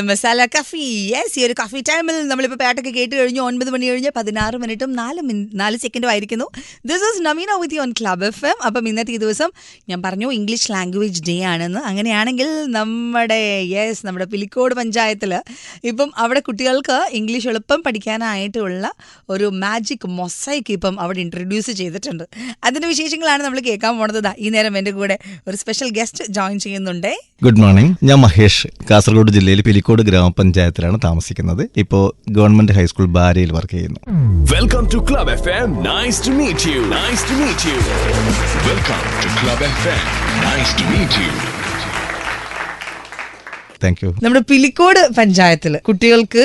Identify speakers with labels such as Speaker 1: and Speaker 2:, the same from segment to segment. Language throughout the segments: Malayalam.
Speaker 1: മസാല കഫി യെസ് ഈ ഒരു കഫി ടൈമിൽ നമ്മളിപ്പോൾ പാട്ടൊക്കെ കേട്ട് കഴിഞ്ഞു. ഒൻപത് മണി കഴിഞ്ഞ് പതിനാറ് മിനിറ്റും നാല് നാല് സെക്കൻഡും ആയിരിക്കുന്നു. This is Naveena with on Club F M അപ്പം ഇന്നത്തെ ഈ ദിവസം ഞാൻ പറഞ്ഞു ഇംഗ്ലീഷ് ലാംഗ്വേജ് ഡേ ആണെന്ന്. അങ്ങനെയാണെങ്കിൽ നമ്മുടെ യെസ് നമ്മുടെ പിലിക്കോട് പഞ്ചായത്തിൽ ഇപ്പം അവിടെ കുട്ടികൾക്ക് ഇംഗ്ലീഷ് എളുപ്പം പഠിക്കാനായിട്ടുള്ള ഒരു മാജിക് മൊസൈക്ക് ഇപ്പം അവിടെ ഇൻട്രൊഡ്യൂസ് ചെയ്തിട്ടുണ്ട്. അതിന്റെ വിശേഷങ്ങളാണ് നമ്മൾ കേൾക്കാൻ പോണത്. ഈ നേരം എന്റെ കൂടെ ഒരു സ്പെഷ്യൽ ഗസ്റ്റ് ജോയിൻ ചെയ്യുന്നുണ്ടേ.
Speaker 2: ഗുഡ് മോർണിംഗ് ഞാൻ മഹേഷ് കാസർഗോഡ് ജില്ലയിൽ പിലിക്കോട് കോഴിക്കോട് ഗ്രാമപഞ്ചായത്തിലാണ് താമസിക്കുന്നത്. ഇപ്പോ ഗവൺമെന്റ് ഹൈസ്കൂൾ ബാരയിൽ വർക്ക് ചെയ്യുന്നു.
Speaker 3: Welcome to Club F nice to meet you nice to meet you welcome to Club F nice to meet you
Speaker 2: thank you
Speaker 1: നമ്മുടെ പിലിക്കോട് പഞ്ചായത്തിൽ കുട്ടികൾക്ക്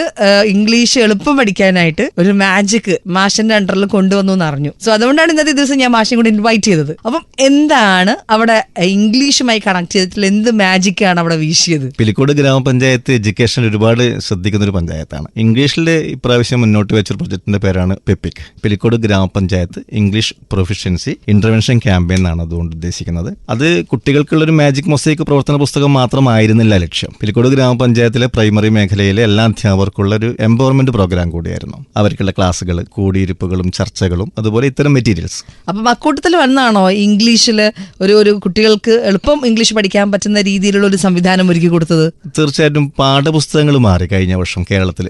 Speaker 1: ഇംഗ്ലീഷ് എളുപ്പം പഠിക്കാനായിട്ട് ഒരു മാജിക് മാഷിന്റെ അണ്ടറിൽ കൊണ്ടുവന്നു എന്ന് അറിഞ്ഞു സോ അതുകൊണ്ടാണ് ഇന്നത്തെ ദിവസം ഞാൻ മാഷിനെ കൂടി ഇൻവൈറ്റ് ചെയ്തത്. അപ്പം എന്താണ് അവിടെ ഇംഗ്ലീഷുമായി കണക്ട് ചെയ്തിട്ടുള്ള എന്ത് മാജിക് ആണ് അവിടെ വീശിയത്?
Speaker 2: പിലിക്കോട് ഗ്രാമപഞ്ചായത്ത് എഡ്യൂക്കേഷൻ ഒരുപാട് ശ്രദ്ധിക്കുന്ന ഒരു പഞ്ചായത്താണ്. ഇംഗ്ലീഷിലെ ഇപ്രാവശ്യം മുന്നോട്ട് വെച്ച പ്രൊജക്ടിന്റെ പേരാണ് പെപ്പിക് പിലിക്കോട് ഗ്രാമപഞ്ചായത്ത് ഇംഗ്ലീഷ് പ്രൊഫിഷ്യൻസി ഇന്റർവെൻഷൻ ക്യാമ്പയിൻ എന്നാണ് അതുകൊണ്ട് ഉദ്ദേശിക്കുന്നത്. അത് കുട്ടികൾക്കുള്ള ഒരു മാജിക് മൊസൈക്ക് പ്രവർത്തന പുസ്തകം മാത്രമായിരുന്നില്ല ലക്ഷ്യം. പിലിക്കോട് ഗ്രാമപഞ്ചായത്തിലെ പ്രൈമറി മേഖലയിലെ എല്ലാ അധ്യാപകർക്കുള്ള ഒരു എംപവർമെന്റ് പ്രോഗ്രാം കൂടിയായിരുന്നു. അവർക്കുള്ള ക്ലാസ്സുകൾ കൂടിയിരിപ്പുകളും ചർച്ചകളും അതുപോലെ ഇത്തരം മെറ്റീരിയൽസ്
Speaker 1: അപ്പം അക്കൂട്ടത്തിൽ വന്നാണോ ഇംഗ്ലീഷിൽ ഒരു ഒരു കുട്ടികൾക്ക് എളുപ്പം ഇംഗ്ലീഷ് പഠിക്കാൻ പറ്റുന്ന രീതിയിലുള്ള ഒരു സംവിധാനം ഒരുക്കി കൊടുത്തത്?
Speaker 2: തീർച്ചയായിട്ടും പാഠപുസ്തകങ്ങൾ മാറി കഴിഞ്ഞ വർഷം കേരളത്തിൽ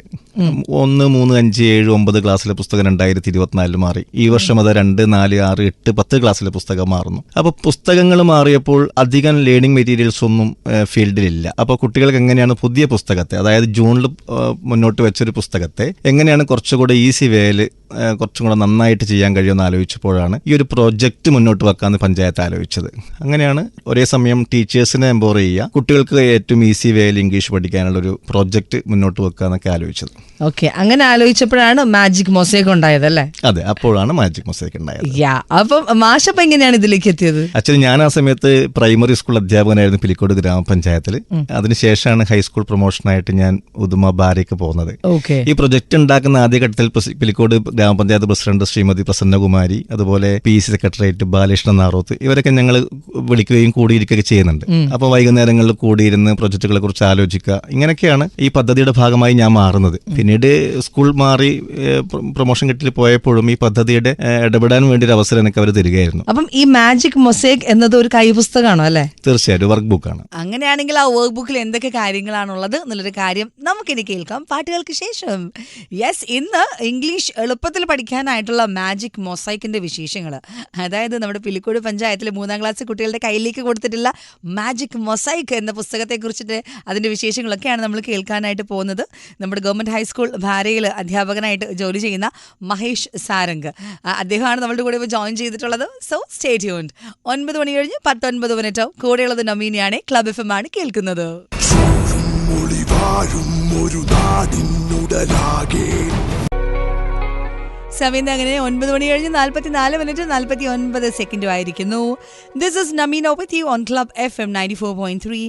Speaker 2: ഒന്ന് മൂന്ന് അഞ്ച് ഏഴ് ഒമ്പത് ക്ലാസ്സിലെ പുസ്തകം രണ്ടായിരത്തി ഇരുപത്തിനാലിൽ മാറി. ഈ വർഷം അത് രണ്ട് നാല് ആറ് എട്ട് പത്ത് ക്ലാസ്സിലെ പുസ്തകം മാറുന്നു. അപ്പോൾ പുസ്തകങ്ങൾ മാറിയപ്പോൾ അധികം ലേണിംഗ് മെറ്റീരിയൽസ് ഒന്നും ഫീൽഡിലില്ല അപ്പോൾ കുട്ടികൾക്ക് എങ്ങനെയാണ് പുതിയ പുസ്തകത്തെ അതായത് ജൂണിൽ മുന്നോട്ട് വെച്ചൊരു പുസ്തകത്തെ എങ്ങനെയാണ് കുറച്ചുകൂടെ ഈസി വേയിൽ കുറച്ചും കൂടെ നന്നായിട്ട് ചെയ്യാൻ കഴിയുമെന്ന് ആലോചിച്ചപ്പോഴാണ് ഈ ഒരു പ്രോജക്റ്റ് മുന്നോട്ട് വെക്കാമെന്ന് പഞ്ചായത്ത് ആലോചിച്ചത്. അങ്ങനെയാണ് ഒരേ സമയം ടീച്ചേഴ്സിനെ എംപവർ ചെയ്യുക കുട്ടികൾക്ക് ഏറ്റവും ഈസി വേയിൽ ഇംഗ്ലീഷ് പഠിക്കാനുള്ള ഒരു പ്രോജക്റ്റ് മുന്നോട്ട് വെക്കുക എന്നൊക്കെ ആലോചിച്ചത്.
Speaker 1: ഓക്കെ അങ്ങനെ ആലോചിച്ചപ്പോഴാണ് മാജിക് മൊസൈക്ക് ഉണ്ടായത് അല്ലേ?
Speaker 2: അതെ അപ്പോഴാണ് മാജിക് മൊസൈക്ക് ഉണ്ടായത്.
Speaker 1: യാ അപ്പം മാഷപ്പ് എങ്ങനെയാണ് ഇതിലേക്ക് എത്തിയത്?
Speaker 2: ആക്ച്വലി ഞാൻ ആ സമയത്ത് പ്രൈമറി സ്കൂൾ അധ്യാപകനായിരുന്നു പിലിക്കോട് ഗ്രാമപഞ്ചായത്തിൽ അതിനുശേഷമാണ് ഹൈസ്കൂൾ പ്രൊമോഷനായിട്ട് ഞാൻ ഉദുമ ബാരയ്ക്ക് പോകുന്നത്. ഈ പ്രൊജക്ട് ഉണ്ടാക്കുന്ന ആദ്യഘട്ടത്തിൽ പിലിക്കോട് ഗ്രാമപഞ്ചായത്ത് പ്രസിഡന്റ് ശ്രീമതി പ്രസന്നകുമാരി അതുപോലെ P C secretariat Balakrishnan Naroth ഇവരൊക്കെ ഞങ്ങൾ വിളിക്കുകയും കൂടിയിരിക്കുകയൊക്കെ ചെയ്യുന്നുണ്ട്. അപ്പോൾ വൈകുന്നേരങ്ങളിൽ കൂടിയിരുന്ന് പ്രൊജക്ടുകളെ കുറിച്ച് ആലോചിക്കുക. ഇങ്ങനെയൊക്കെയാണ് ഈ പദ്ധതിയുടെ ഭാഗമായി ഞാൻ മാറുന്നത്. പിന്നീട് സ്കൂൾ മാറി പ്രൊമോഷൻ കിട്ടിൽ പോയപ്പോഴും ഈ പദ്ധതിയുടെ ഇടപെടാൻ വേണ്ടി ഒരു അവസരം എനിക്ക് അവർ തരികയായിരുന്നു.
Speaker 1: അപ്പം ഈ മാജിക് മൊസേക് എന്നത് ഒരു കൈപുസ്തകമാണോ അല്ലേ?
Speaker 2: തീർച്ചയായിട്ടും വർക്ക് ബുക്കാണ്
Speaker 1: അങ്ങനെയാണെങ്കിൽ ആ വർക്ക് ബുക്കിൽ എന്തൊക്കെ കാര്യങ്ങളാണുള്ളത് എന്നുള്ളൊരു കാര്യം നമുക്കിനി കേൾക്കാം. പാട്ടുകൾക്ക് ശേഷം. യെസ് ഇന്ന് ഇംഗ്ലീഷ് എളുപ്പത്തിൽ പഠിക്കാനായിട്ടുള്ള മാജിക് മൊസൈക്കിന്റെ വിശേഷങ്ങൾ അതായത് നമ്മുടെ പിലിക്കോട് പഞ്ചായത്തിലെ മൂന്നാം ക്ലാസ് കുട്ടികളുടെ കയ്യിലേക്ക് കൊടുത്തിട്ടുള്ള മാജിക് മൊസൈക്ക് എന്ന പുസ്തകത്തെ കുറിച്ചിട്ട് അതിന്റെ വിശേഷങ്ങളൊക്കെയാണ് നമ്മൾ കേൾക്കാനായിട്ട് പോകുന്നത്. നമ്മുടെ ഗവൺമെന്റ് ഹൈസ്കൂൾ ഭാരയിൽ അധ്യാപകനായിട്ട് ജോലി ചെയ്യുന്ന മഹേഷ് സാരംഗ്. അദ്ദേഹമാണ് നമ്മുടെ കൂടെ ഇപ്പോൾ ജോയിൻ ചെയ്തിട്ടുള്ളത്. സോ സ്റ്റേ ട്യൂൺഡ് ഒൻപത് മണി കഴിഞ്ഞ് പത്തൊൻപത് മിനിറ്റോ കൂടെയുള്ളത് നമീനിയാണ് ക്ലബ് എഫ് എം ആണ് കേൾക്കുന്നത്.
Speaker 3: ഒരു നാടിനുടലാകെ.
Speaker 1: സമയം അങ്ങനെ ഒൻപത് മണി കഴിഞ്ഞ് നാൽപ്പത്തി നാല് മിനിറ്റ് നാൽപ്പത്തി ഒൻപത് സെക്കൻഡും ആയിരിക്കുന്നു. This is Nameen you on Club F M ninety four point three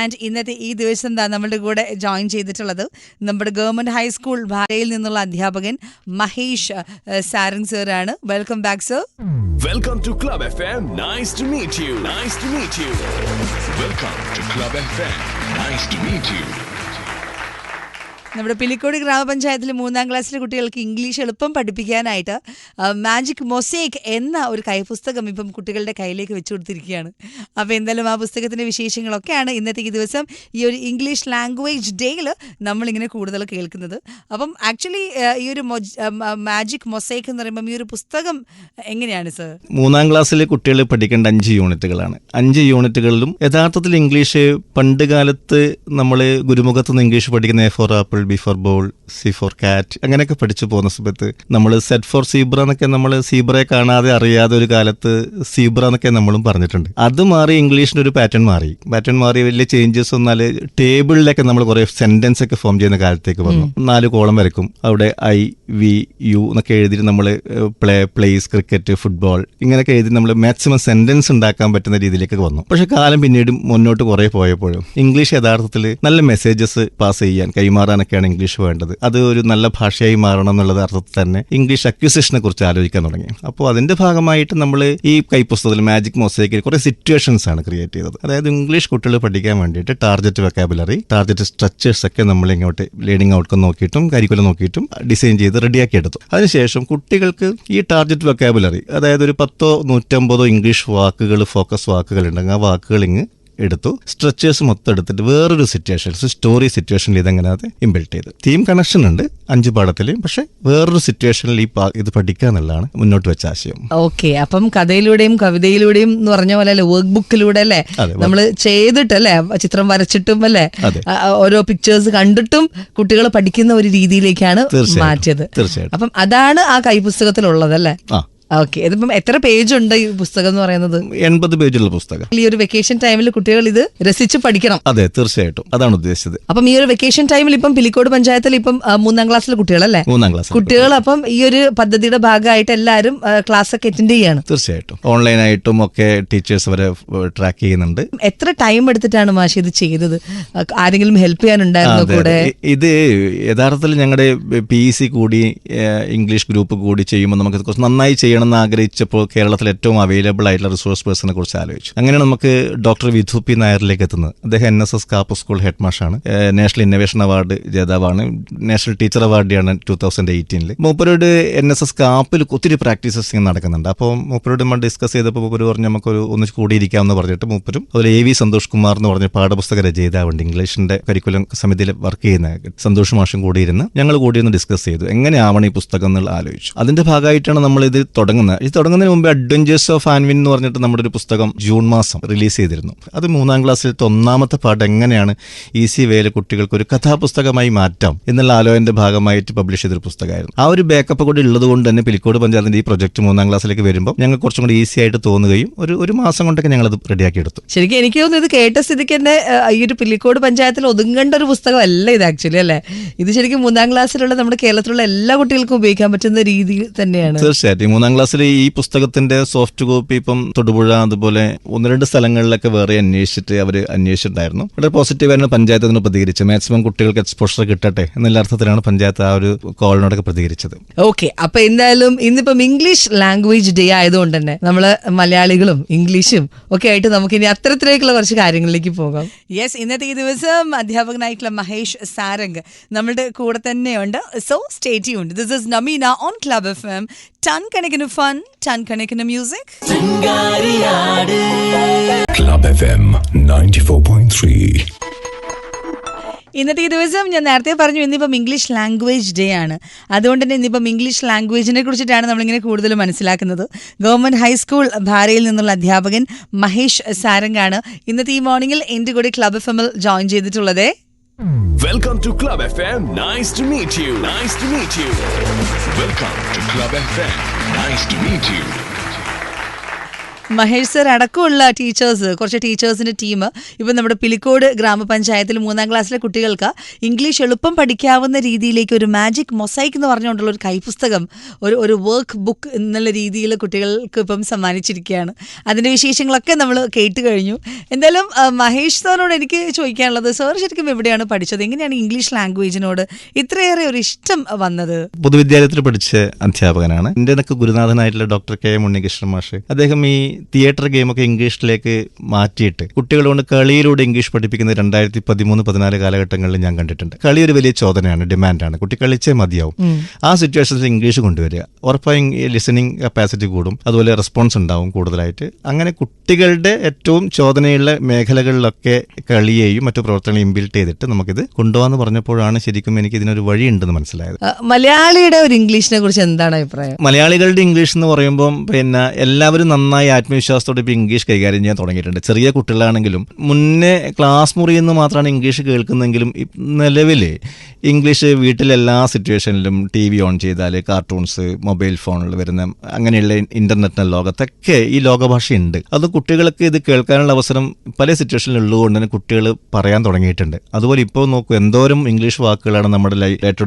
Speaker 1: and ഇന്നത്തെ ഈ ദിവസം എന്താ നമ്മുടെ കൂടെ ജോയിൻ ചെയ്തിട്ടുള്ളത്? നമ്മുടെ ഗവൺമെന്റ് ഹൈസ്കൂൾ ഭാരയിൽ നിന്നുള്ള അധ്യാപകൻ മഹേഷ് സാരംഗ് സർ ആണ്. Welcome back sir
Speaker 3: Club F M nice to meet you nice to meet you welcome to Club F M nice to meet you.
Speaker 1: നമ്മുടെ പിലിക്കോട് ഗ്രാമപഞ്ചായത്തിൽ മൂന്നാം ക്ലാസ്സിലെ കുട്ടികൾക്ക് ഇംഗ്ലീഷ് എളുപ്പം പഠിപ്പിക്കാനായിട്ട് മാജിക് മൊസേക്ക് എന്ന ഒരു കൈപുസ്തകം ഇപ്പം കുട്ടികളുടെ കയ്യിലേക്ക് വെച്ചു കൊടുത്തിരിക്കുകയാണ്. അപ്പോൾ എന്തായാലും ആ പുസ്തകത്തിന്റെ വിശേഷങ്ങളൊക്കെയാണ് ഇന്നത്തെ ഈ ദിവസം ഈ ഒരു ഇംഗ്ലീഷ് ലാംഗ്വേജ് ഡേയിൽ നമ്മളിങ്ങനെ കൂടുതൽ കേൾക്കുന്നത്. അപ്പം ആക്ച്വലി ഈ ഒരു മാജിക് മൊസേക്ക് എന്ന് പറയുമ്പം ഈ ഒരു പുസ്തകം എങ്ങനെയാണ് സർ
Speaker 2: മൂന്നാം ക്ലാസ്സിലെ കുട്ടികൾ പഠിക്കേണ്ട അഞ്ച് യൂണിറ്റുകളാണ്. അഞ്ച് യൂണിറ്റുകളിലും യഥാർത്ഥത്തിൽ ഇംഗ്ലീഷ് പണ്ട് കാലത്ത് നമ്മൾ ഗുരുമുഖത്ത് നിന്ന് ഇംഗ്ലീഷ് പഠിക്കുന്ന A for apple B for ball C for cat അങ്ങനെയൊക്കെ പഠിച്ചു പോകുന്ന സമയത്ത് നമ്മൾ സെറ്റ് ഫോർ സീബ്ര എന്നൊക്കെ നമ്മൾ സീബ്രയെ കാണാതെ അറിയാതെ ഒരു കാലത്ത് സീബ്ര എന്നൊക്കെ നമ്മളും പറഞ്ഞിട്ടുണ്ട്. അത് മാറി ഇംഗ്ലീഷിന്റെ ഒരു പാറ്റേൺ മാറി. പാറ്റേൺ മാറി വലിയ ചേഞ്ചസ് വന്നാൽ ടേബിളിലൊക്കെ നമ്മൾ കുറേ സെന്റൻസ് ഒക്കെ ഫോം ചെയ്യുന്ന കാലത്തേക്ക് വന്നു. നാല് കോളം വരക്കും അവിടെ ഐ വി യു എന്നൊക്കെ എഴുതിയിട്ട് നമ്മൾ പ്ലേ പ്ലേസ് ക്രിക്കറ്റ് ഫുട്ബോൾ ഇങ്ങനെയൊക്കെ എഴുതി നമ്മൾ മാക്സിമം സെന്റൻസ് ഉണ്ടാക്കാൻ പറ്റുന്ന രീതിയിലേക്ക് വന്നു. പക്ഷെ കാലം പിന്നീട് മുന്നോട്ട് കുറേ പോയപ്പോഴും ഇംഗ്ലീഷ് യഥാർത്ഥത്തിൽ നല്ല മെസ്സേജസ് പാസ് ചെയ്യാൻ കൈമാറാനൊക്കെ ആർക്കൊക്കെയാണ് ഇംഗ്ലീഷ് വേണ്ടത്? അത് ഒരു നല്ല ഭാഷയായി മാറണം എന്നുള്ളത് അർത്ഥത്തിൽ തന്നെ ഇംഗ്ലീഷ് അക്വിസിഷനെ കുറിച്ച് ആലോചിക്കാൻ തുടങ്ങി. അപ്പോൾ അതിന്റെ ഭാഗമായിട്ട് നമ്മൾ ഈ കൈപ്പുസ്തകത്തിൽ മാജിക് മൊസൈക്കിൽ കുറെ സിറ്റുവേഷൻസ് ആണ് ക്രിയേറ്റ് ചെയ്തത്. അതായത് ഇംഗ്ലീഷ് കുട്ടികൾ പഠിക്കാൻ വേണ്ടിയിട്ട് ടാർജറ്റ് വെക്കാബുലറി ടാർജറ്റ് സ്ട്രക്ചേഴ്സ് ഒക്കെ നമ്മൾ ഇങ്ങോട്ട് ലേണിംഗ് ഔട്ട്കം നോക്കിയിട്ടും കരിക്കുലം നോക്കിയിട്ടും ഡിസൈൻ ചെയ്ത് റെഡിയാക്കി എടുത്തു. അതിനുശേഷം കുട്ടികൾക്ക് ഈ ടാർജറ്റ് വെക്കാബുലറി അതായത് ഒരു പത്തോ നൂറ്റമ്പതോ ഇംഗ്ലീഷ് വാക്കുകൾ ഫോക്കസ് വാക്കുകൾ ഉണ്ടെങ്കിൽ ആ വാക്കുകൾ ഇങ്ങ് എടുത്തു. സ്ട്രെച്ചേഴ്സ് മൊത്തം എടുത്തിട്ട് വേറൊരു സിറ്റുവേഷൻസ് സ്റ്റോറി സിറ്റുവേഷനിൽ ഇതെങ്ങനെ അത് ഇമ്പിൾട്ട് ചെയ്ത്. തീം കണക്ഷൻ ഉണ്ട് അഞ്ച് പാഠത്തിൽ പക്ഷെ വേറൊരു സിറ്റുവേഷനിൽ ഈ ഇത് പഠിക്കുക എന്നുള്ളതാണ് മുന്നോട്ട് വെച്ച ആശയം.
Speaker 1: ഓക്കെ അപ്പം കഥയിലൂടെയും കവിതയിലൂടെയും എന്ന് പറഞ്ഞ പോലെ അല്ലെ വർക്ക് ബുക്കിലൂടെ അല്ലേ നമ്മൾ ചെയ്തിട്ട് അല്ലേ ചിത്രം വരച്ചിട്ടും അല്ലേ ഓരോ പിക്ചേഴ്സ് കണ്ടിട്ടും കുട്ടികൾ പഠിക്കുന്ന ഒരു രീതിയിലേക്കാണ്. മാറ്റിയത്.
Speaker 2: തീർച്ചയായിട്ടും.
Speaker 1: അപ്പം അതാണ് ആ കൈപുസ്തകത്തിലുള്ളത് അല്ലേ? ഓക്കെ. ഇതിപ്പം എത്ര പേജ് ഉണ്ട് ഈ പുസ്തകം എന്ന് പറയുന്നത്?
Speaker 2: എൺപത് പേജുള്ള പുസ്തകം.
Speaker 1: ഈ ഒരു വെക്കേഷൻ ടൈമിൽ കുട്ടികൾ ഇത് രസിച്ച് പഠിക്കണം.
Speaker 2: അതെ തീർച്ചയായിട്ടും. അതാണ് ഉദ്ദേശിച്ചത്.
Speaker 1: അപ്പം ഈ ഒരു വെക്കേഷൻ ടൈമിൽ ഇപ്പം പിലിക്കോട് പഞ്ചായത്തിൽ ഇപ്പം ആ, മൂന്നാം ക്ലാസ്സിലെ കുട്ടികളല്ലേ?
Speaker 2: മൂന്നാം ക്ലാസ്
Speaker 1: കുട്ടികൾ അപ്പം ഈ ഒരു പദ്ധതിയുടെ ഭാഗമായിട്ട് എല്ലാവരും ക്ലാസ് ഒക്കെ അറ്റൻഡ് ചെയ്യാണ്.
Speaker 2: തീർച്ചയായിട്ടും. ഓൺലൈനായിട്ടും ഒക്കെ ടീച്ചേഴ്സ് വരെ ട്രാക്ക് ചെയ്യുന്നുണ്ട്.
Speaker 1: എത്ര ടൈം എടുത്തിട്ടാണ് മാഷി ഇത് ചെയ്തത്? ആ, ആരെങ്കിലും ഹെൽപ്പ് ചെയ്യാനുണ്ടായിരുന്നോ
Speaker 2: അതെ,
Speaker 1: കൂടെ?
Speaker 2: അതെ. ഇത് യഥാർത്ഥത്തിൽ ഞങ്ങളുടെ പി സി കൂടി ഏഹ്, ഇംഗ്ലീഷ് ഗ്രൂപ്പ് കൂടി ചെയ്യുമ്പോൾ നമുക്ക് കുറച്ച് നന്നായി ചെയ്യണം എന്ന് ആഗ്രഹിച്ചപ്പോൾ കേരളത്തിൽ ഏറ്റവും അവൈലബിൾ ആയിട്ടുള്ള റിസോഴ്സ് പേഴ്സണെ കുറിച്ച് ആലോചിച്ചു. അങ്ങനെയാണ് നമുക്ക് ഡോക്ടർ വിധു പി നായരിലേക്ക് എത്തുന്നത്. അദ്ദേഹം N S S camp school head മാഷാണ് നാഷണൽ ഇന്നോവേഷൻ അവാർഡ് ജേതാവാണ്. നാഷണൽ ടീച്ചർ അവാർഡിയാണ് ടൂ തൗസൻഡ് എയ്റ്റീനിൽ മൂപ്പരോട് എൻ എസ് എസ് കാപ്പിൽ ഒത്തിരി പ്രാക്ടീസസ് ഇങ്ങനെ നടക്കുന്നുണ്ട്. അപ്പോൾ മൂപ്പരോട് നമ്മൾ ഡിസ്കസ് ചെയ്തപ്പോൾ മൂപ്പര് പറഞ്ഞ് നമുക്കൊരു ഒന്നിച്ച് കൂടിയിരിക്കാമെന്ന് പറഞ്ഞിട്ട് മൂപ്പരും അതുപോലെ എ വി സന്തോഷ് കുമാർ എന്ന് പറഞ്ഞ പാഠപുസ്തക രചയിതാവുണ്ട്. ഇംഗ്ലീഷിന്റെ കരിക്കുലം സമിതിയിൽ വർക്ക് ചെയ്യുന്ന സന്തോഷ് മാഷും കൂടി ഇരുന്ന് ഞങ്ങൾ കൂടിയൊന്ന് ഡിസ്കസ് ചെയ്തു. എങ്ങനെയാവണം ഈ പുസ്തകം എന്നുള്ള ആലോചിച്ചു. അതിന്റെ ഭാഗമായിട്ടാണ് നമ്മൾ ഇത് തുടങ്ങുന്നത്. ഇത് തുടങ്ങുന്നതിന് മുമ്പ് അഡ്വഞ്ചേഴ്സ് ഓഫ് ആൻവിൻ എന്ന് പറഞ്ഞിട്ട് നമ്മുടെ ഒരു പുസ്തകം ജൂൺ മാസം റിലീസ് ചെയ്തിരുന്നു. അത് മൂന്നാം ക്ലാസ്സിലത്തെ ഒന്നാമത്തെ പാട്ട് എങ്ങനെയാണ് ഈസി വേയിൽ കുട്ടികൾക്ക് ഒരു കഥാപുസ്തകമായി മാറ്റാം എന്നുള്ള ആലോചനയുടെ ഭാഗമായിട്ട് പബ്ലിഷ് ചെയ്തൊരു പുസ്തകമായിരുന്നു. ആ ഒരു ബാക്കപ്പ് കൂടി ഉള്ളത് കൊണ്ട് തന്നെ പിലിക്കോട് പഞ്ചായത്തിന്റെ ഈ പ്രൊജക്ട് മൂന്നാം ക്ലാസ്സിലേക്ക് വരുമ്പോൾ ഞങ്ങൾ കുറച്ചും കൂടി ഈസി ആയിട്ട് തോന്നുകയും ഒരു ഒരു മാസം കൊണ്ടൊക്കെ ഞങ്ങൾ അത് റെഡിയാക്കി എടുത്തു.
Speaker 1: ശരിക്കും എനിക്ക് തോന്നുന്നു ഇത് കേട്ട സ്ഥിതിക്ക് തന്നെ ഈ ഒരു പിലിക്കോട് പഞ്ചായത്തിൽ ഒതുങ്ങേണ്ട ഒരു പുസ്തകമല്ല ഇത് ആക്ച്വലി അല്ലേ? ഇത് ശരിക്കും മൂന്നാം ക്ലാസ്സിലുള്ള നമ്മുടെ കേരളത്തിലുള്ള എല്ലാ കുട്ടികൾക്കും ഉപയോഗിക്കാൻ പറ്റുന്ന രീതിയിൽ തന്നെയാണ്.
Speaker 2: തീർച്ചയായിട്ടും. മൂന്നാം ക്ലാസ്സിൽ ഈ പുസ്തകത്തിന്റെ സോഫ്റ്റ് കോപ്പി ഇപ്പം തൊടുപുഴ അതുപോലെ ഒന്ന് രണ്ട് സ്ഥലങ്ങളിലൊക്കെ വേറെ അന്വേഷിച്ചിട്ട് അവർ അന്വേഷിച്ചിട്ടുണ്ടായിരുന്നു. വളരെ പോസിറ്റീവായിരുന്നു പഞ്ചായത്ത് അതിന് പ്രതികരിച്ചത്. മാക്സിമം കുട്ടികൾക്ക് എക്സ്പോഷർ കിട്ടട്ടെ എന്നുള്ള അർത്ഥത്തിലാണ് പഞ്ചായത്ത് ആ ഒരു കോളിനോടൊക്കെ പ്രതികരിച്ചത്.
Speaker 1: ഓക്കെ അപ്പൊ എന്തായാലും ഇന്നിപ്പം ഇംഗ്ലീഷ് ലാംഗ്വേജ് ഡേ ആയതുകൊണ്ട് തന്നെ നമ്മൾ മലയാളികളും ഇംഗ്ലീഷും ഒക്കെ ആയിട്ട് നമുക്ക് ഇനി അത്തരത്തിലേക്കുള്ള കുറച്ച് കാര്യങ്ങളിലേക്ക് പോകാം. യെസ് ഇന്നത്തെ ഈ ദിവസം അധ്യാപകനായിട്ടുള്ള മഹേഷ് സാരംഗ് നമ്മുടെ കൂടെ തന്നെയുണ്ട്. So stay tuned this is Nameena on Club F M ton കണക്കിന് ഫൺ ടൺ കണക്കിന് music.
Speaker 3: Club FM 94.3.
Speaker 1: ഇന്നത്തെ ഈ ദിവസം ഞാൻ നേരത്തെ പറഞ്ഞു ഇന്നിപ്പം ഇംഗ്ലീഷ് ലാംഗ്വേജ് ഡേ ആണ്. അതുകൊണ്ട് തന്നെ ഇന്നിപ്പം ഇംഗ്ലീഷ് ലാംഗ്വേജിനെ കുറിച്ചിട്ടാണ് നമ്മളിങ്ങനെ കൂടുതൽ മനസ്സിലാക്കുന്നത്. ഗവൺമെന്റ് ഹൈസ്കൂൾ ഭാരയിൽ നിന്നുള്ള അധ്യാപകൻ മഹേഷ് സാരംഗാണ് ഇന്നത്തെ ഈ മോർണിംഗിൽ എന്റെ കൂടെ ക്ലബ് എഫ് എമ്മിൽ ജോയിൻ ചെയ്തിട്ടുള്ളത്.
Speaker 3: Welcome to Club FM. Nice to meet you. Nice to meet you. Welcome to Club FM. Nice to meet you.
Speaker 1: Mahesh sir അടക്കമുള്ള ടീച്ചേഴ്സ് കുറച്ച് ടീച്ചേഴ്സിന്റെ ടീം ഇപ്പം നമ്മുടെ പിലിക്കോട് ഗ്രാമപഞ്ചായത്തിൽ മൂന്നാം ക്ലാസ്സിലെ കുട്ടികൾക്ക് ഇംഗ്ലീഷ് എളുപ്പം പഠിക്കാവുന്ന രീതിയിലേക്ക് ഒരു മാജിക് മൊസൈക്ക് എന്ന് പറഞ്ഞുകൊണ്ടുള്ള ഒരു കൈപുസ്തകം ഒരു ഒരു വർക്ക് ബുക്ക് എന്നുള്ള രീതിയിൽ കുട്ടികൾക്ക് ഇപ്പം സമ്മാനിച്ചിരിക്കുകയാണ്. അതിന്റെ വിശേഷങ്ങളൊക്കെ നമ്മൾ കേട്ട് കഴിഞ്ഞു. എന്തായാലും മഹേഷ് സാറിനോട് എനിക്ക് ചോദിക്കാനുള്ളത് സാർ ശരിക്കും എവിടെയാണ് പഠിച്ചത്? എങ്ങനെയാണ് ഇംഗ്ലീഷ് ലാംഗ്വേജിനോട് ഇത്രയേറെ ഒരു ഇഷ്ടം വന്നത്?
Speaker 2: പൊതുവിദ്യാലയത്തിൽ പഠിച്ച അധ്യാപകനാണ്. എന്റെ ഗുരുനാഥനായിട്ടുള്ള ഡോക്ടർ കെ എം ഉണ്ണികൃഷ്ണൻ മാഷ്. അദ്ദേഹം ഈ തിയേറ്റർ ഗെയിമൊക്കെ ഇംഗ്ലീഷിലേക്ക് മാറ്റിയിട്ട് കുട്ടികളോട് കളിയിലൂടെ ഇംഗ്ലീഷ് പഠിപ്പിക്കുന്ന രണ്ടായിരത്തി പതിമൂന്ന് പതിനാല് കാലഘട്ടങ്ങളിൽ ഞാൻ കണ്ടിട്ടുണ്ട്. കളി ഒരു വലിയ ചോദനയാണ് ഡിമാൻഡാണ്. കുട്ടി കളിച്ചേ മതിയാവും. ആ സിറ്റുവേഷൻസിൽ ഇംഗ്ലീഷ് കൊണ്ടുവരിക. ഉറപ്പായും ലിസണിങ് കപ്പാസിറ്റി കൂടും. അതുപോലെ റെസ്പോൺസ് ഉണ്ടാവും കൂടുതലായിട്ട്. അങ്ങനെ കുട്ടികളുടെ ഏറ്റവും ചോദനയുള്ള മേഖലകളിലൊക്കെ കളിയെയും മറ്റു പ്രവർത്തനങ്ങളെയും ഇമ്പിൽട്ട് ചെയ്തിട്ട് നമുക്കിത് കൊണ്ടുപോകാന്ന് പറഞ്ഞപ്പോഴാണ് ശരിക്കും എനിക്ക് ഇതിനൊരു വഴിയുണ്ടെന്ന് മനസ്സിലായത്.
Speaker 1: മലയാളിയുടെ ഒരു ഇംഗ്ലീഷിനെ കുറിച്ച് എന്താണ് അഭിപ്രായം?
Speaker 2: മലയാളികളുടെ ഇംഗ്ലീഷ് എന്ന് പറയുമ്പോൾ പിന്നെ എല്ലാവരും നന്നായി ആത്മവിശ്വാസത്തോടെ ഇപ്പോൾ ഇംഗ്ലീഷ് കൈകാര്യം ചെയ്യാൻ തുടങ്ങിയിട്ടുണ്ട്. ചെറിയ കുട്ടികളാണെങ്കിലും മുന്നേ ക്ലാസ് മുറിയിൽ നിന്ന് മാത്രമാണ് ഇംഗ്ലീഷ് കേൾക്കുന്നതെങ്കിലും നിലവിൽ ഇംഗ്ലീഷ് വീട്ടിലെല്ലാ സിറ്റുവേഷനിലും ടി വി ഓൺ ചെയ്താൽ കാർട്ടൂൺസ് മൊബൈൽ ഫോണിൽ വരുന്ന അങ്ങനെയുള്ള ഇന്റർനെറ്റിന്റെ ലോകത്തൊക്കെ ഈ ലോകഭാഷയുണ്ട്. അത് കുട്ടികൾക്ക് ഇത് കേൾക്കാനുള്ള അവസരം പല സിറ്റുവേഷനിൽ ഉള്ളതുകൊണ്ട് തന്നെ കുട്ടികൾ പറയാൻ തുടങ്ങിയിട്ടുണ്ട്. അതുപോലെ ഇപ്പോൾ നോക്കൂ എന്തോരം ഇംഗ്ലീഷ് വാക്കുകളാണ് നമ്മുടെ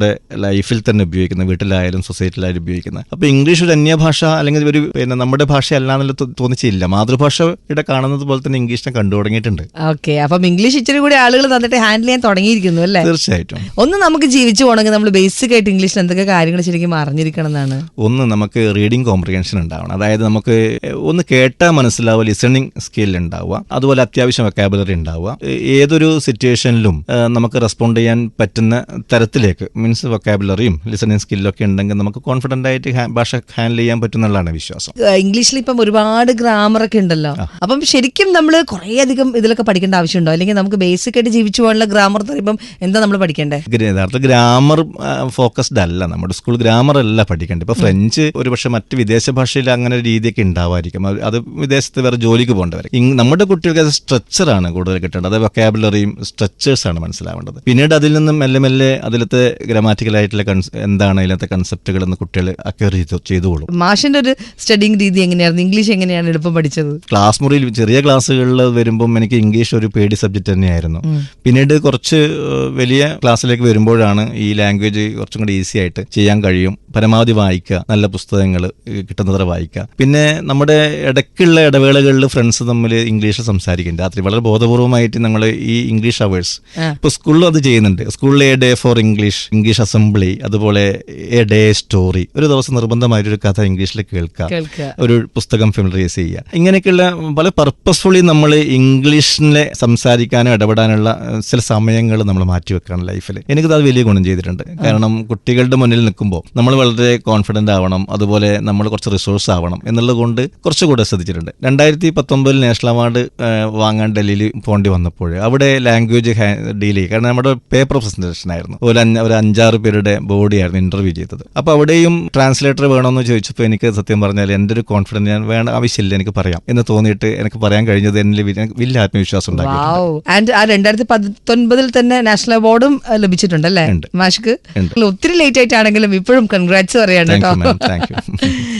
Speaker 2: ഡേ ലൈഫിൽ തന്നെ ഉപയോഗിക്കുന്നത് വീട്ടിലായാലും സൊസൈറ്റിയിലായാലും ഉപയോഗിക്കുന്നത്. അപ്പോൾ ഇംഗ്ലീഷ് ഒരു അന്യഭാഷ അല്ലെങ്കിൽ ഒരു പിന്നെ നമ്മുടെ ഭാഷ എന്നുള്ള മാതൃഭാഷ ഒന്നിച്ചില്ല മാതൃഭാഷയുടെ കാണുന്നത് പോലെ തന്നെ ഇംഗ്ലീഷിനെ കണ്ടു തുടങ്ങിയിട്ടുണ്ട്.
Speaker 1: ഓക്കെ അപ്പം ഇംഗ്ലീഷ് ഇച്ചിരി കൂടി ആളുകൾ തന്നിട്ട് ഹാൻഡിൽ ചെയ്യാൻ തുടങ്ങിയിരിക്കുന്നു അല്ലേ?
Speaker 2: തീർച്ചയായിട്ടും.
Speaker 1: ഒന്ന് നമുക്ക് ജീവിച്ചു പോകണമെങ്കിൽ നമ്മൾ ബേസിക് ആയിട്ട് ഇംഗ്ലീഷിൽ എന്തൊക്കെ കാര്യങ്ങൾ ശരിക്കും അറിഞ്ഞിരിക്കണം എന്നാണ്?
Speaker 2: ഒന്ന് നമുക്ക് റീഡിംഗ് കോംപ്രിഹെൻഷൻ ഉണ്ടാവണം. അതായത് നമുക്ക് ഒന്ന് കേട്ടാൽ മനസ്സിലാവുക ലിസണിങ് സ്കിൽ ഉണ്ടാവുക അതുപോലെ അത്യാവശ്യം വെക്കാബുലറി ഉണ്ടാവുക. ഏതൊരു സിറ്റുവേഷനിലും നമുക്ക് റെസ്പോണ്ട് ചെയ്യാൻ പറ്റുന്ന തരത്തിലേക്ക് മീൻസ് വെക്കാബുലറിയും ലിസണിങ് ഒക്കെ ഉണ്ടെങ്കിൽ നമുക്ക് കോൺഫിഡന്റ് ആയിട്ട് ഭാഷ ഹാൻഡിൽ ചെയ്യാൻ പറ്റുന്നുള്ളതാണ് വിശ്വാസം.
Speaker 1: ഇംഗ്ലീഷിൽ ഇപ്പം ഒരുപാട് ഗ്രാമർ ഒക്കെ ഉണ്ടല്ലോ. അപ്പം ശരിക്കും നമ്മൾ കുറേ അധികം ഇതിലൊക്കെ പഠിക്കേണ്ട ആവശ്യമുണ്ടോ? അല്ലെങ്കിൽ നമുക്ക് ബേസിക് ആയിട്ട് ജീവിച്ചു പോകാനുള്ള ഗ്രാമർ എന്ന് എന്താ നമ്മൾ പഠിക്കേണ്ടേ?
Speaker 2: ഗ്ര- യഥാർത്ഥ ഗ്രാമർ ഫോക്കസ്ഡ് അല്ല. നമ്മുടെ സ്കൂൾ ഗ്രാമർ അല്ല പഠിക്കേണ്ടത്. ഇപ്പൊ ഫ്രഞ്ച് ഒരുപക്ഷെ മറ്റ് വിദേശ ഭാഷയിൽ അങ്ങനെ ഒരു രീതിയൊക്കെ ഉണ്ടാവായിരിക്കും അത് വിദേശത്ത് വേറെ ജോലിക്ക് പോകേണ്ടവർ നമ്മുടെ കുട്ടികൾക്ക് അത് സ്ട്രക്ചറാണ് കൂടുതൽ കിട്ടേണ്ടത്. അത് വൊക്കാബുലറിയും സ്ട്രക്ചേഴ്സ് ആണ് മനസ്സിലാവേണ്ടത്. പിന്നീട് അതിൽ നിന്നും മെല്ലെ മെല്ലെ അതിലത്തെ ഗ്രാമാറ്റിക്കൽ ആയിട്ടുള്ള എന്താണ് അതിലത്തെ കൺസെപ്റ്റുകൾ എന്ന് കുട്ടികൾ അക്വയർ ചെയ്തു ചെയ്തുകൊള്ളും.
Speaker 1: മാഷിന്റെ ഒരു സ്റ്റഡിങ് രീതി എങ്ങനെയായിരുന്നു? ഇംഗ്ലീഷ് എങ്ങനെയാണ് എളുപ്പം പഠിച്ചത്?
Speaker 2: ക്ലാസ് മുറിയിൽ ചെറിയ ക്ലാസ്സുകളിൽ വരുമ്പം എനിക്ക് ഇംഗ്ലീഷ് ഒരു പേടി സബ്ജക്റ്റ് തന്നെയായിരുന്നു. പിന്നീട് കുറച്ച് വലിയ ക്ലാസ്സിലേക്ക് വരുമ്പോഴാണ് ഈ ലാംഗ്വേജ് കുറച്ചും കൂടി ഈസി ആയിട്ട് ചെയ്യാൻ കഴിയും. പരമാവധി വായിക്കുക നല്ല പുസ്തകങ്ങൾ കിട്ടുന്നത്ര വായിക്കുക. പിന്നെ നമ്മുടെ ഇടയ്ക്കുള്ള ഇടവേളകളിൽ ഫ്രണ്ട്സ് തമ്മിൽ ഇംഗ്ലീഷ് സംസാരിക്കും. രാത്രി വളരെ ബോധപൂർവമായിട്ട് നമ്മൾ ഈ ഇംഗ്ലീഷ് അവേഴ്സ് ഇപ്പൊ സ്കൂളിലും അത് ചെയ്യുന്നുണ്ട്. സ്കൂളിലെ a day for English English assembly അതുപോലെ എ ഡേ സ്റ്റോറി ഒരു ദിവസം നിർബന്ധമായിട്ട് ഒരു കഥ ഇംഗ്ലീഷിൽ കേൾക്കുക. ഒരു പുസ്തകം ഫെമിലറൈസ് ചെയ്യുക. ഇങ്ങനെയൊക്കെയുള്ള പല പർപ്പസ്ഫുള്ളി നമ്മൾ ഇംഗ്ലീഷിനെ സംസാരിക്കാനും ഇടപെടാനുള്ള ചില സമയങ്ങൾ നമ്മൾ മാറ്റിവെക്കണം ലൈഫിൽ എനിക്കത് അത് വലിയ ഗുണം ചെയ്തിട്ടുണ്ട്. കാരണം കുട്ടികളുടെ മുന്നിൽ നിൽക്കുമ്പോൾ നമ്മൾ വളരെ കോൺഫിഡന്റ് ആവണം അതുപോലെ നമ്മൾ കുറച്ച് റിസോഴ്സ് ആവണം എന്നുള്ളത് കൊണ്ട് കുറച്ചുകൂടെ ശ്രദ്ധിച്ചിട്ടുണ്ട്. രണ്ടായിരത്തി പത്തൊമ്പതിൽ നാഷണൽ അവാർഡ് വാങ്ങാൻ ഡൽഹിയിൽ പോകേണ്ടി വന്നപ്പോൾ അവിടെ ലാംഗ്വേജ് ഡീൽ ചെയ്യുക കാരണം നമ്മുടെ പേപ്പർ പ്രസന്റേഷൻ ആയിരുന്നു. ഒരു ഒരു അഞ്ചാറ് പേരുടെ ബോഡിയായിരുന്നു ഇന്റർവ്യൂ ചെയ്തത്. അപ്പോൾ അവിടെയും ട്രാൻസ്ലേറ്റർ വേണമെന്ന് ചോദിച്ചപ്പോൾ എനിക്ക് സത്യം പറഞ്ഞാൽ എന്റെ ഒരു കോൺഫിഡൻസ് ഞാൻ വേണ ആവശ്യമില്ല എനിക്ക് പറയാം എന്ന് തോന്നിയിട്ട് എനിക്ക് പറയാൻ കഴിഞ്ഞത് എന്നിൽ വലിയ- ആത്മവിശ്വാസം ഉണ്ടാക്കി
Speaker 1: വാവ് ആൻഡ് ആ രണ്ടായിരത്തി പത്തൊൻപതിൽ തന്നെ നാഷണൽ അവാർഡും ഏഹ്, ലഭിച്ചിട്ടുണ്ടല്ലേ
Speaker 2: ഉണ്ട്.
Speaker 1: മാഷ്ക്ക്. ഒത്തിരി ലേറ്റ് ആയിട്ടാണെങ്കിലും ഇപ്പോഴും കൺഗ്രാറ്റ്സ് പറയാണ് കേട്ടോ.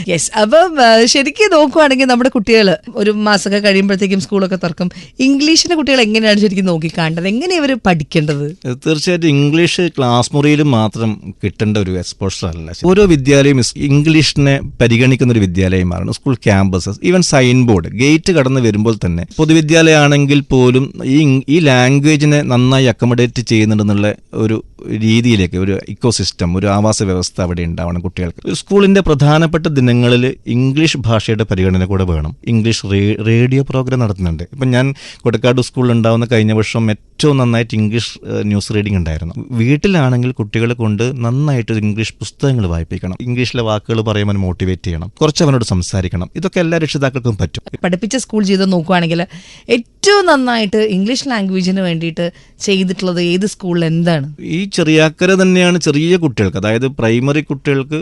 Speaker 1: യെസ് അപ്പം ശരിക്കും നോക്കുവാണെങ്കിൽ നമ്മുടെ കുട്ടികൾ ഒരു മാസമൊക്കെ കഴിയുമ്പോഴത്തേക്കും സ്കൂളൊക്കെ തുറക്കും. ഇംഗ്ലീഷിന്റെ കുട്ടികൾ എങ്ങനെയാണ് ശരിക്കും നോക്കി കാണേണ്ടത് എങ്ങനെ ഇവർ പഠിക്കേണ്ടത്?
Speaker 2: തീർച്ചയായിട്ടും ഇംഗ്ലീഷ് ക്ലാസ് മുറിയിൽ മാത്രം കിട്ടേണ്ട ഒരു എക്സ്പോഷർ അല്ല. ഓരോ വിദ്യാലയം ഇംഗ്ലീഷിനെ പരിഗണിക്കുന്ന ഒരു വിദ്യാലയമാണ്. School campuses even sign board gate കടന്ന് വരുമ്പോൾ തന്നെ പൊതുവിദ്യാലയമാണെങ്കിൽ പോലും ഈ ഈ ലാംഗ്വേജിനെ നന്നായി അക്കോമഡേറ്റ് ചെയ്യുന്നുണ്ടെന്നുള്ള ഒരു രീതിയിലേക്ക് ഒരു ഇക്കോസിസ്റ്റം ഒരു ആവാസ വ്യവസ്ഥ അവിടെ ഉണ്ടാവണം കുട്ടികൾക്ക്. സ്കൂളിന്റെ പ്രധാനപ്പെട്ട ദിനങ്ങളിൽ ഇംഗ്ലീഷ് ഭാഷയുടെ പരിഗണന കൂടെ വേണം. ഇംഗ്ലീഷ് റേഡിയോ പ്രോഗ്രാം നടത്തുന്നുണ്ട്. ഇപ്പം ഞാൻ കൊടക്കാട് സ്കൂളിൽ ഉണ്ടാവുന്ന കഴിഞ്ഞ വർഷം ഏറ്റവും നന്നായിട്ട് ഇംഗ്ലീഷ് ന്യൂസ് റീഡിംഗ് ഉണ്ടായിരുന്നു. വീട്ടിലാണെങ്കിൽ കുട്ടികളെ കൊണ്ട് നന്നായിട്ട് ഇംഗ്ലീഷ് പുസ്തകങ്ങൾ വായിപ്പിക്കണം. ഇംഗ്ലീഷിലെ വാക്കുകൾ പറയുമ്പോൾ മോട്ടിവേറ്റ് ചെയ്യണം. കുറച്ച് അവനോട് സംസാരിക്കണം. ഇതൊക്കെ എല്ലാ രക്ഷിതാക്കൾക്കും പറ്റും.
Speaker 1: പഠിപ്പിച്ച സ്കൂൾ ജീവിതം നോക്കുകയാണെങ്കിൽ ഏറ്റവും നന്നായിട്ട് ഇംഗ്ലീഷ് ലാംഗ്വേജിന് വേണ്ടിയിട്ട് ചെയ്തിട്ടുള്ളത് ഏത് സ്കൂളിൽ എന്താണ്?
Speaker 2: ഈ ചെറിയാക്കര തന്നെയാണ് ചെറിയ കുട്ടികൾക്ക്. അതായത് പ്രൈമറി കുട്ടികൾക്ക്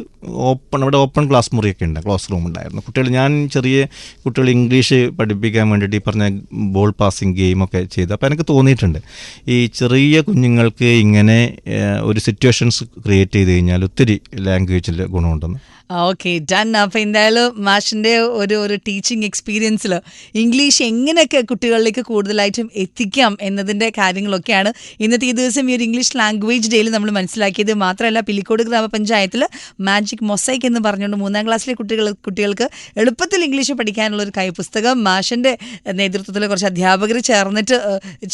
Speaker 2: ഓപ്പൺ അവിടെ ഓപ്പൺ ക്ലാസ് മുറിയൊക്കെ ഉണ്ട്. ക്ലാസ് റൂം ഉണ്ടായിരുന്നു. കുട്ടികൾ ഞാൻ ചെറിയ കുട്ടികൾ ഇംഗ്ലീഷ് പഠിപ്പിക്കാൻ വേണ്ടിയിട്ട് ഈ പറഞ്ഞ ബോൾ പാസിങ് ഗെയിമൊക്കെ ചെയ്ത് അപ്പോൾ എനിക്ക് തോന്നിയിട്ടുണ്ട്. ഈ ചെറിയ കുഞ്ഞുങ്ങൾക്ക് ഇങ്ങനെ ഒരു സിറ്റുവേഷൻസ് ക്രിയേറ്റ് ചെയ്ത് കഴിഞ്ഞാൽ ഒത്തിരി ലാംഗ്വേജിൽ ഗുണമുണ്ടെന്ന്.
Speaker 1: Okay done. അപ്പോൾ എന്തായാലും മാഷിന്റെ ഒരു ഒരു ടീച്ചിങ് എക്സ്പീരിയൻസിൽ ഇംഗ്ലീഷ് എങ്ങനെയൊക്കെ കുട്ടികളിലേക്ക് കൂടുതലായിട്ടും എത്തിക്കാം എന്നതിന്റെ കാര്യങ്ങളൊക്കെയാണ് ഇന്നത്തെ ഈ ദിവസം ഈ ഒരു ഇംഗ്ലീഷ് ലാംഗ്വേജ് ഡേയിൽ നമ്മൾ മനസ്സിലാക്കിയത്. മാത്രമല്ല പിലിക്കോട് ഗ്രാമപഞ്ചായത്തിൽ മാജിക് മൊസൈക്ക് എന്ന് പറഞ്ഞുകൊണ്ട് മൂന്നാം ക്ലാസ്സിലെ കുട്ടികൾ കുട്ടികൾക്ക് എളുപ്പത്തിൽ ഇംഗ്ലീഷ് പഠിക്കാനുള്ള ഒരു കൈപുസ്തകം മാഷിന്റെ നേതൃത്വത്തിൽ കുറച്ച് അധ്യാപകർ ചേർന്നിട്ട്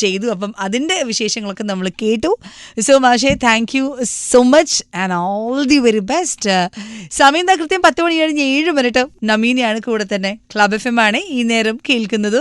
Speaker 1: ചെയ്തു. അപ്പം അതിന്റെ വിശേഷങ്ങളൊക്കെ നമ്മൾ കേട്ടു. സോ മാഷേ thank you so much and all the very best സമയം എന്താ കൃത്യം പത്ത് മണി കഴിഞ്ഞ് ഏഴ് മിനിറ്റ്. നമീനയാണ് കൂടെ തന്നെ. ക്ലബ് എഫ് എം ആണ് ഈ നേരം കേൾക്കുന്നത്.